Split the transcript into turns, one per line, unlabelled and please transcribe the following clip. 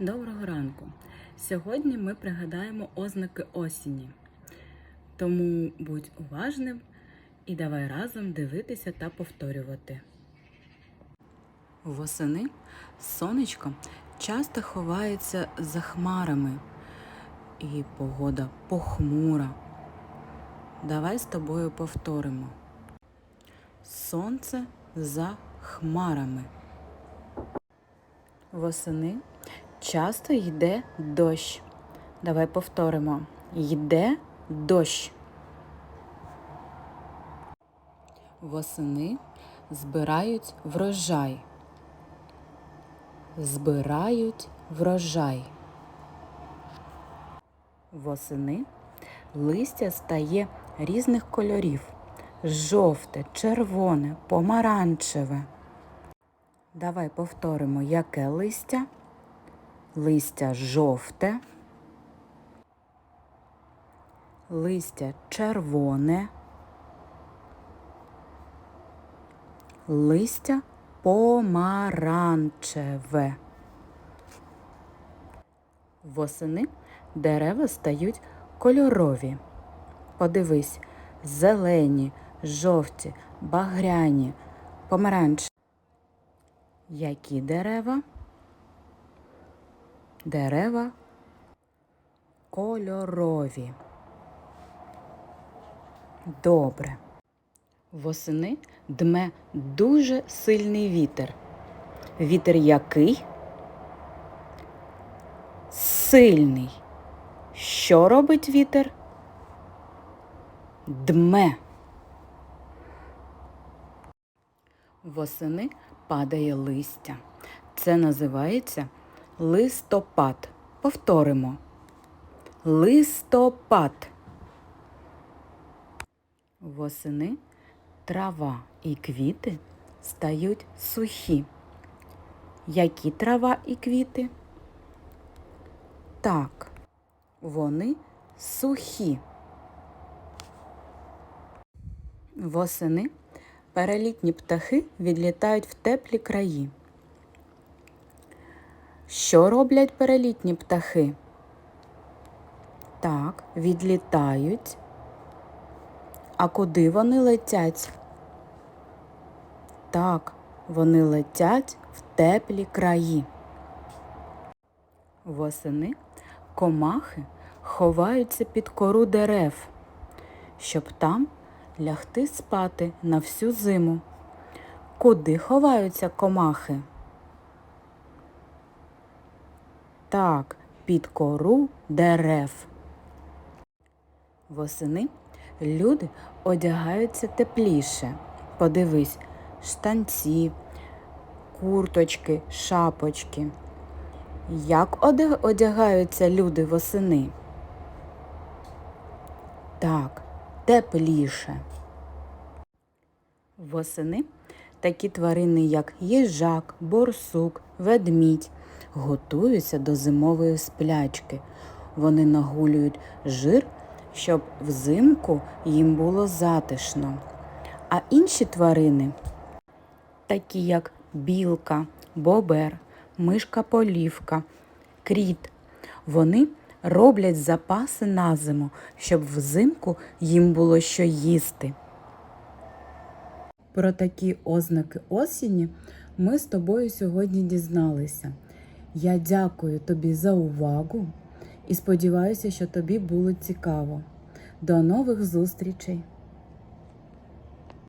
Доброго ранку! Сьогодні ми пригадаємо ознаки осені. Тому будь уважним і давай разом дивитися та повторювати. Восени сонечко часто ховається за хмарами, і погода похмура. Давай з тобою повторимо. Сонце за хмарами. Восени часто йде дощ. Давай повторимо. Йде дощ. Восени збирають врожай. Збирають врожай. Восени листя стає різних кольорів: жовте, червоне, помаранчеве. Давай повторимо, яке листя? Листя жовте, листя червоне, листя помаранчеве. Восени дерева стають кольорові. Подивись, зелені, жовті, багряні, помаранчеві. Які дерева? Дерева кольорові. Добре. Восени дме дуже сильний вітер. Вітер який? Сильний. Що робить вітер? Дме. Восени падає листя. Це називається листопад. Повторимо. Листопад. Восени трава і квіти стають сухі. Які трава і квіти? Так, вони сухі. Восени перелітні птахи відлітають в теплі краї. Що роблять перелітні птахи? Так, відлітають. А куди вони летять? Так, вони летять в теплі краї. Восени комахи ховаються під кору дерев, щоб там лягти спати на всю зиму. Куди ховаються комахи? Так, під кору дерев. Восени люди одягаються тепліше. Подивись, штанці, курточки, шапочки. Як одягаються люди восени? Так, тепліше. Восени такі тварини, як їжак, борсук, ведмідь, готуються до зимової сплячки. Вони нагулюють жир, щоб взимку їм було затишно. А інші тварини, такі як білка, бобер, мишка полівка, кріт, вони роблять запаси на зиму, щоб взимку їм було що їсти. Про такі ознаки осені ми з тобою сьогодні дізналися. Я дякую тобі за увагу і сподіваюся, що тобі було цікаво. До нових зустрічей!